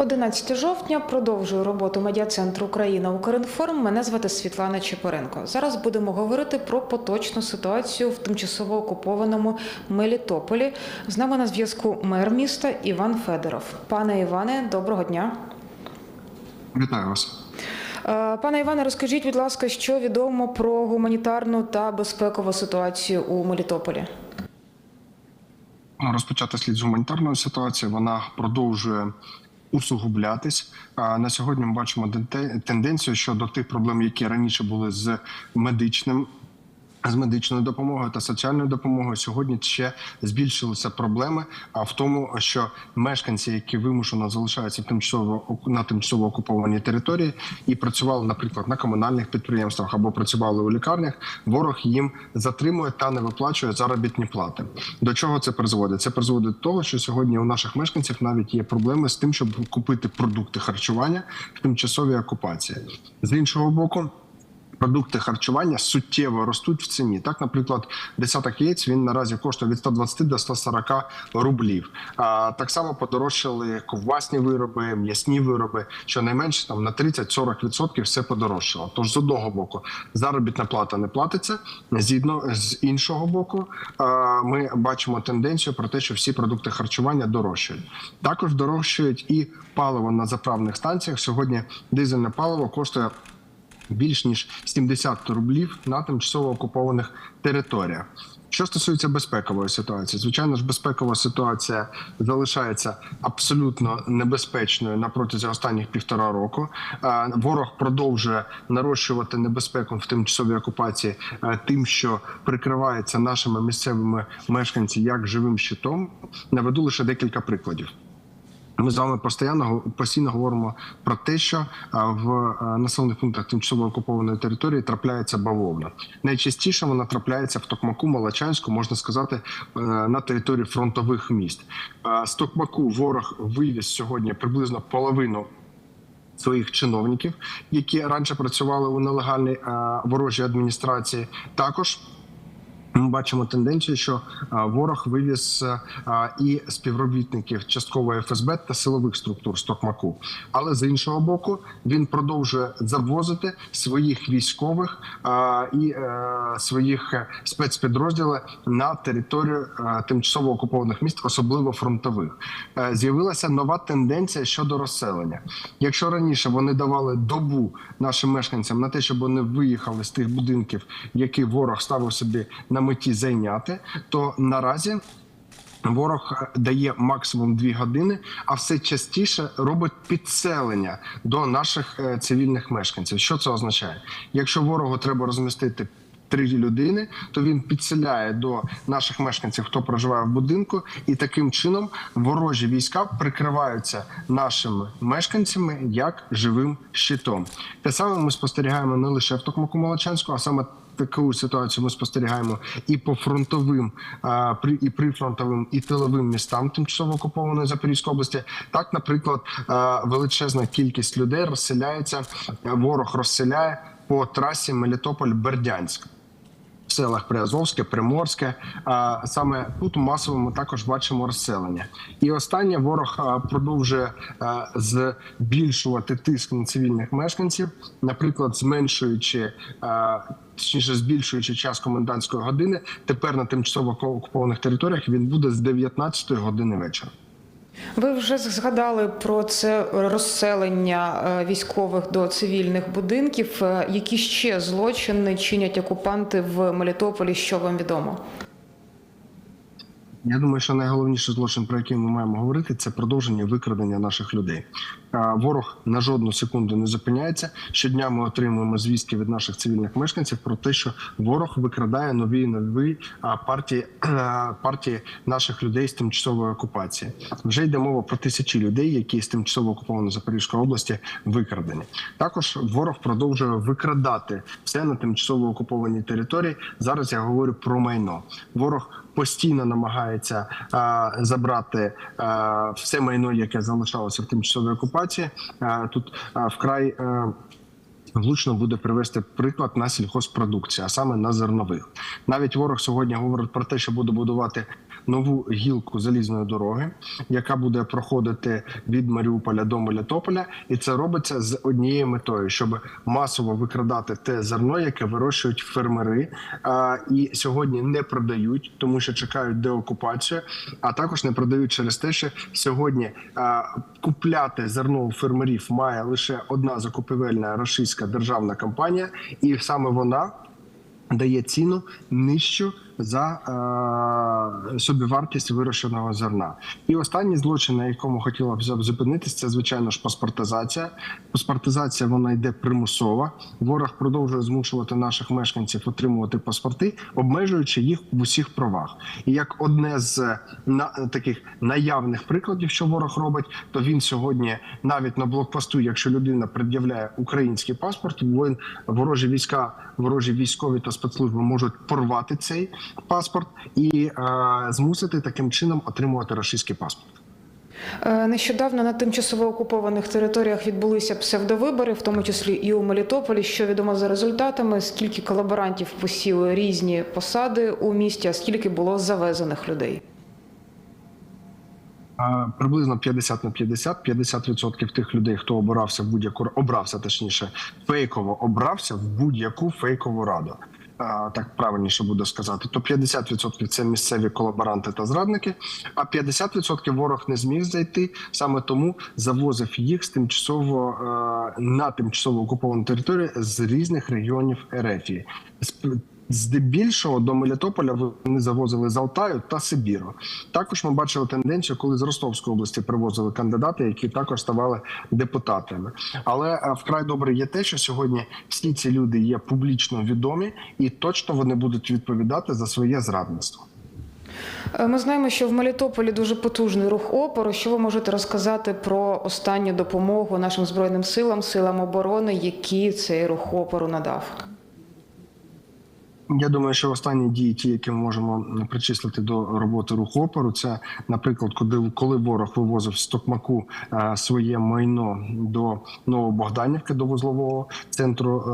11 жовтня продовжую роботу медіа-центру Україна Укрінформ. Мене звати Світлана Чепоренко. Зараз будемо говорити про поточну ситуацію в тимчасово окупованому Мелітополі. З нами на зв'язку мер міста Іван Федоров. Пане Іване, доброго дня. Вітаю вас. Е, Пане Іване, розкажіть, будь ласка, що відомо про гуманітарну та безпекову ситуацію у Мелітополі? Розпочати слід з гуманітарної ситуації. Вона продовжує усугублятись. А На сьогодні ми бачимо тенденцію щодо тих проблем, які раніше були з медичним. З медичною допомогою та соціальною допомогою сьогодні ще збільшилися проблеми. А в тому, що мешканці, які вимушено залишаються тимчасово на тимчасово окупованій території і працювали, наприклад, на комунальних підприємствах або працювали у лікарнях, ворог їм затримує та не виплачує заробітні плати. До чого це призводить? Це призводить до того, що сьогодні у наших мешканців навіть є проблеми з тим, щоб купити продукти харчування в тимчасовій окупації. З іншого боку. Продукти харчування суттєво ростуть в ціні. Так, наприклад, десяток яєць він наразі коштує від 120 до 140 рублів. А так само подорожчали ковбасні вироби, м'ясні вироби. Щонайменше там на 30-40% все подорожчало. Тож з одного боку заробітна плата не платиться. Згідно з іншого боку, ми бачимо тенденцію про те, що всі продукти харчування дорожчають. Також дорожчають і паливо на заправних станціях. Сьогодні дизельне паливо коштує більш ніж 70 рублів на тимчасово окупованих територіях. Що стосується безпекової ситуації, звичайно ж, безпекова ситуація залишається абсолютно небезпечною на протязі останніх півтора року. Е, Ворог продовжує нарощувати небезпеку в тимчасовій окупації е, тим, що прикривається нашими місцевими мешканцями як живим щитом. Наведу лише декілька прикладів. Ми з вами постійно постійно говоримо про те, що в населених пунктах тимчасово окупованої території трапляється бавовна. Найчастіше вона трапляється в Токмаку, Молочанську, можна сказати, е, на території фронтових міст. З Токмаку ворог вивіз сьогодні приблизно половину. Своїх чиновників, які раніше працювали у нелегальній а, ворожій адміністрації, також ми бачимо тенденцію, що ворог вивіз і співробітників часткової ФСБ та силових структур з Токмаку. Але з іншого боку, він продовжує завозити своїх військових і е, своїх е, спецпідрозділів на територію е, тимчасово окупованих міст, особливо фронтових. З'явилася нова тенденція щодо розселення. Якщо раніше вони давали добу нашим мешканцям на те, щоб вони виїхали з тих будинків, які ворог ставив собі на меті зайняти, то наразі. Ворог дає максимум дві години, а все частіше робить підселення до наших е, цивільних мешканців. Що це означає? Якщо ворогу треба розмістити три людини, то він підселяє до наших мешканців, хто проживає в будинку, і таким чином ворожі війська прикриваються нашими мешканцями як живим щитом. Те саме ми спостерігаємо не лише в Токмаку Молочанську, а саме таку ситуацію ми спостерігаємо і по фронтовим, і прифронтовим, і тиловим містам тимчасово окупованої Запорізької області. Так, наприклад, величезна кількість людей розселяється. Ворог розселяє по трасі Мелітополь-Бердянськ. Селах Приазовське, Приморське, а саме тут масово ми також бачимо розселення. І останнє ворог продовжує збільшувати тиск на цивільних мешканців, наприклад, зменшуючи точніше збільшуючи час комендантської години. Тепер на тимчасово окупованих територіях він буде з 19 години вечора. Ви вже згадали про це розселення е, військових до цивільних будинків. Е, Які ще злочини чинять окупанти в Мелітополі? Що вам відомо? Я думаю, що найголовніший злочин, про який ми маємо говорити, це продовження викрадення наших людей. Ворог на жодну секунду не зупиняється. Щодня ми отримуємо звістки від наших цивільних мешканців про те, що ворог викрадає нові нові партії партії наших людей з тимчасової окупації. Вже йде мова про тисячі людей, які з тимчасово окупованої Запорізької області викрадені. Також ворог продовжує викрадати все на тимчасово окупованій території. Зараз я говорю про майно. Ворог постійно намагається а, забрати а, все майно, яке залишалося в тимчасовій окупації. А, тут вкрай. Влучно буде привести приклад на сільхозпродукції, а саме на зернових. Навіть ворог сьогодні говорить про те, що буде будувати нову гілку залізної дороги, яка буде проходити від Маріуполя до Мелітополя, і це робиться з однією метою, щоб масово викрадати те зерно, яке вирощують фермери, і сьогодні не продають, тому що чекають деокупацію, а також не продають через те, що сьогодні купляти зерно у фермерів має лише одна закупівельна російська державна компанія, і саме вона дає ціну нижчу за е, собівартість вирощеного зерна. І останній злочин, на якому хотіла б зупинитись, це звичайно ж паспортизація. Паспортизація вона йде примусова. Ворог продовжує змушувати наших мешканців отримувати паспорти, обмежуючи їх в усіх правах. І як одне з на таких наявних прикладів, що ворог робить, то він сьогодні навіть на блокпосту, якщо людина пред'являє український паспорт, він ворожі війська, ворожі військові та спецслужби можуть порвати цей паспорт і е, змусити таким чином отримувати російський паспорт. Е, Нещодавно на тимчасово окупованих територіях відбулися псевдовибори, в тому числі і у Мелітополі. Що відомо за результатами, скільки колаборантів посіли різні посади у місті, а скільки було завезених людей? Е, Приблизно 50 на 50. 50% тих людей, хто обирався в будь-яку обрався, точніше, фейково обрався в будь-яку фейкову раду. Так правильніше буде сказати, то 50% це місцеві колаборанти та зрадники, а 50% ворог не зміг зайти саме тому завозив їх з тимчасово е, на тимчасово окуповану територію з різних регіонів Ерефії. Здебільшого до Мелітополя вони завозили з Алтаю та Сибіру. Також ми бачили тенденцію, коли з Ростовської області привозили кандидати, які також ставали депутатами. Але е, вкрай добре є те, що сьогодні всі ці люди є публічно відомі, і точно вони будуть відповідати за своє зрадництво. Е, Ми знаємо, що в Мелітополі дуже потужний рух опору. Що ви можете розказати про останню допомогу нашим збройним силам, силам оборони, які цей рух опору надав? Я думаю, що останні дії, ті, які ми можемо причислити до роботи руху опору, це, наприклад, коли, коли ворог вивозив з Токмаку е, своє майно до Новобогданівки, до вузлового центру е,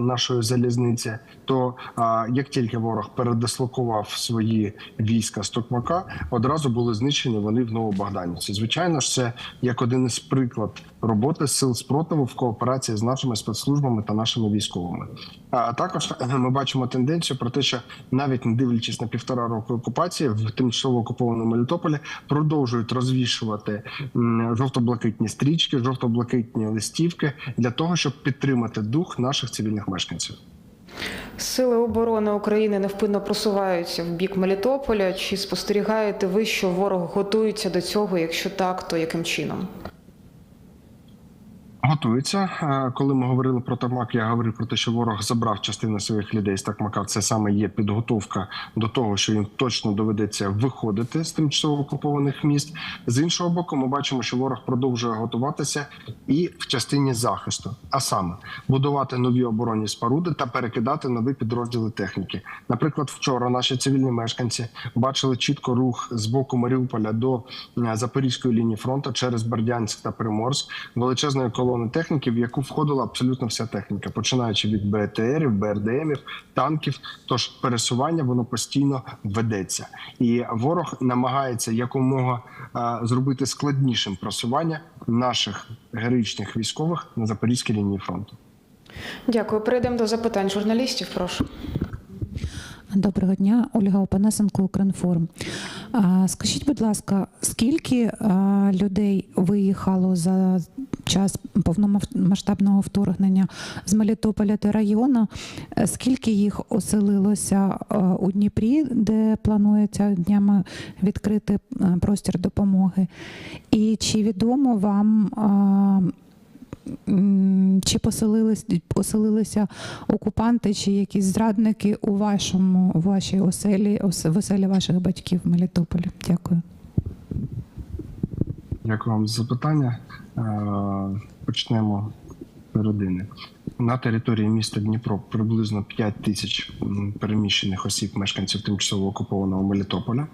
нашої залізниці, то е, як тільки ворог передислокував свої війська з Токмака, одразу були знищені вони в Новобогданівці. Звичайно ж, це як один із приклад роботи сил спротиву в кооперації з нашими спецслужбами та нашими військовими. А також е, ми бачимо тенденцію про те, що навіть не дивлячись на півтора року окупації в тимчасово окупованому Мелітополі продовжують розвішувати жовто-блакитні стрічки, жовто-блакитні листівки для того, щоб підтримати дух наших цивільних мешканців. Сили оборони України невпинно просуваються в бік Мелітополя. Чи спостерігаєте ви, що ворог готується до цього? Якщо так, то яким чином? Готується. Е, Коли ми говорили про Токмак, я говорив про те, що ворог забрав частину своїх людей з Токмака. Це саме є підготовка до того, що їм точно доведеться виходити з тимчасово окупованих міст. З іншого боку, ми бачимо, що ворог продовжує готуватися і в частині захисту, а саме будувати нові оборонні споруди та перекидати нові підрозділи техніки. Наприклад, вчора наші цивільні мешканці бачили чітко рух з боку Маріуполя до е, Запорізької лінії фронту через Бердянськ та Приморськ величезної колони техніки, в яку входила абсолютно вся техніка, починаючи від БТРів, БРДМів, танків. Тож пересування воно постійно ведеться, і ворог намагається якомога е, зробити складнішим просування наших героїчних військових на запорізькій лінії фронту. Дякую. Перейдемо до запитань журналістів. Прошу. Доброго дня, Ольга Опанасенко, Укрінформ. Скажіть, будь ласка, скільки людей виїхало за час повномасштабного вторгнення з Мелітополя та району? Скільки їх оселилося у Дніпрі, де планується днями відкрити простір допомоги? І чи відомо вам? Чи поселились, поселилися окупанти чи якісь зрадники у вашому у вашій оселі, ос- в оселі ваших батьків в Мелітополі? Дякую. Дякую вам за запитання. Е, Почнемо з родини. На території міста Дніпро приблизно 5 тисяч переміщених осіб, мешканців тимчасово окупованого Мелітополя.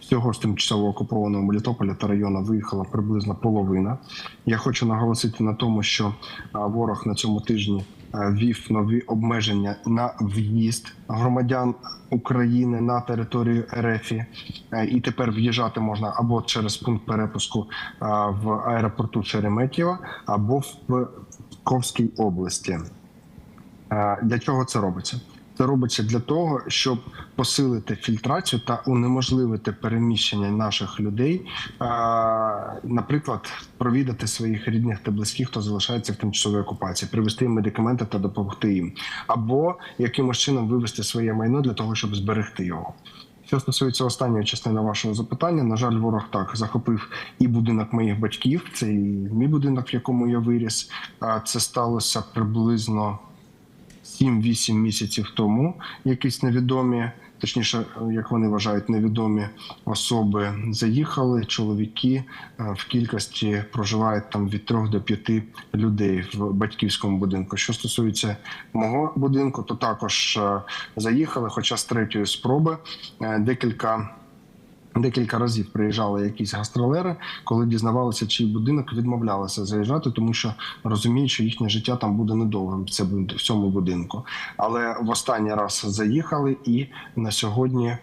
Всього з тимчасово окупованого Мелітополя та району виїхала приблизно половина. Я хочу наголосити на тому, що ворог на цьому тижні ввів нові обмеження на в'їзд громадян України на територію РФ. Е, І тепер в'їжджати можна або через пункт перепуску е, в аеропорту Шереметьєво, або в Псковській області. Для чого це робиться? Це робиться для того, щоб посилити фільтрацію та унеможливити переміщення наших людей, наприклад, провідати своїх рідних та близьких, хто залишається в тимчасовій окупації, привезти їм медикаменти та допомогти їм, або якимось чином вивести своє майно для того, щоб зберегти його. Що стосується останньої частини вашого запитання, на жаль, ворог так захопив і будинок моїх батьків. Це і мій будинок, в якому я виріс. А Це сталося приблизно 7-8 місяців тому. Якісь невідомі, точніше, як вони вважають, невідомі особи заїхали. Чоловіки е, в кількості проживають там від 3 до 5 людей в батьківському будинку. Що стосується мого будинку, то також е, заїхали, хоча з третьої спроби е, декілька. Декілька разів приїжджали якісь гастролери, коли дізнавалися, чий будинок відмовлялися заїжджати, тому що розуміють, що їхнє життя там буде недовгим в цьому- будинку. Але в останній раз заїхали і на сьогодні,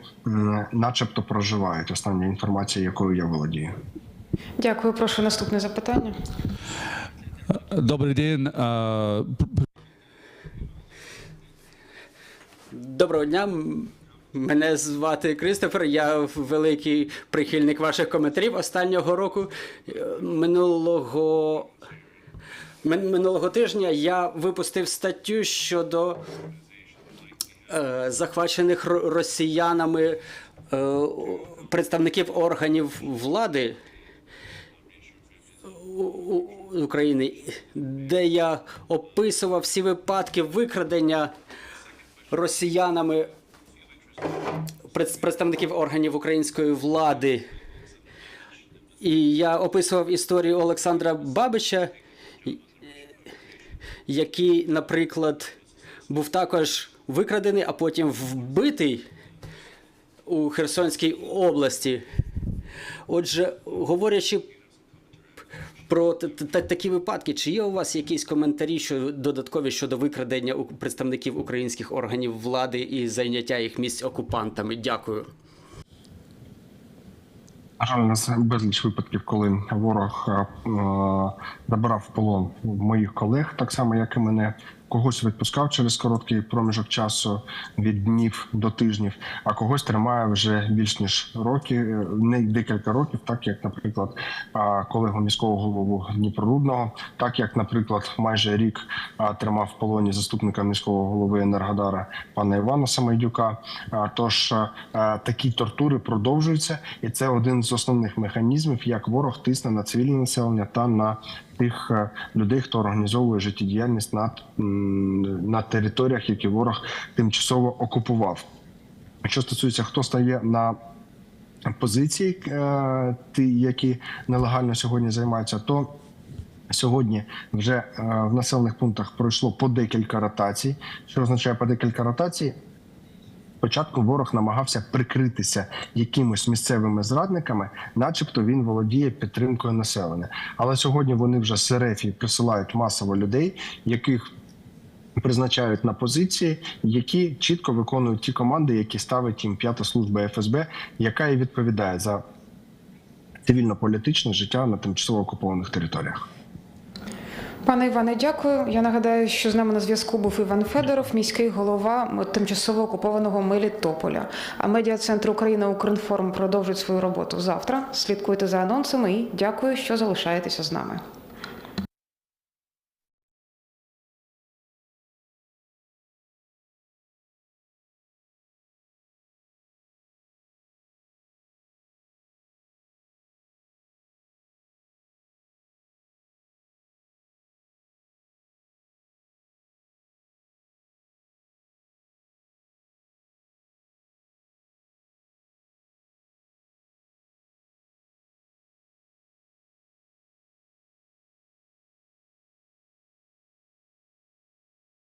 начебто, проживають. Остання інформація, якою я володію. Дякую. Прошу наступне запитання. Добрий день. Доброго дня. Мене звати Кристофер. Я великий прихильник ваших коментарів останнього року. Е, Минулого, минулого тижня я випустив статтю щодо е, захвачених росіянами е, представників органів влади у- України, де я описував всі випадки викрадення росіянами представників органів української влади. І я описував історію Олександра Бабича, який, наприклад, був також викрадений, а потім вбитий у Херсонській області. Отже, говорячи про такі випадки, чи є у вас якісь коментарі що додаткові щодо викрадення у- представників українських органів влади і зайняття їх місць окупантами? Дякую. На жаль, у нас безліч випадків, коли ворог е, е, забирав в полон моїх колег, так само як і мене. Когось відпускав через короткий проміжок часу від днів до тижнів, а когось тримає вже більш ніж роки, е, не декілька років, так як, наприклад, колегу міського голову Дніпрорудного, так як, наприклад, майже рік тримав в полоні заступника міського голови Енергодара пана Івана Самайдюка. Тож такі тортури продовжуються, і це один з основних механізмів, як ворог тисне на цивільне населення та на тих е, людей, хто організовує життєдіяльність на, на територіях, які ворог тимчасово окупував. Що стосується, хто стає на позиції, е, ті, які нелегально сьогодні займаються, то Сьогодні вже е, в населених пунктах пройшло по декілька ротацій. Що означає по декілька ротацій? Спочатку ворог намагався прикритися якимось місцевими зрадниками, начебто він володіє підтримкою населення. Але сьогодні вони вже РФ присилають масово людей, яких призначають на позиції, які чітко виконують ті команди, які ставить їм п'ята служба ФСБ, яка і відповідає за цивільно-політичне життя на тимчасово окупованих територіях. Пане Іване, дякую. Я нагадаю, що з нами на зв'язку був Іван Федоров, міський голова тимчасово окупованого Мелітополя. А медіа центр Україна Укрінформ продовжить свою роботу завтра. Слідкуйте за анонсами і дякую, що залишаєтеся з нами.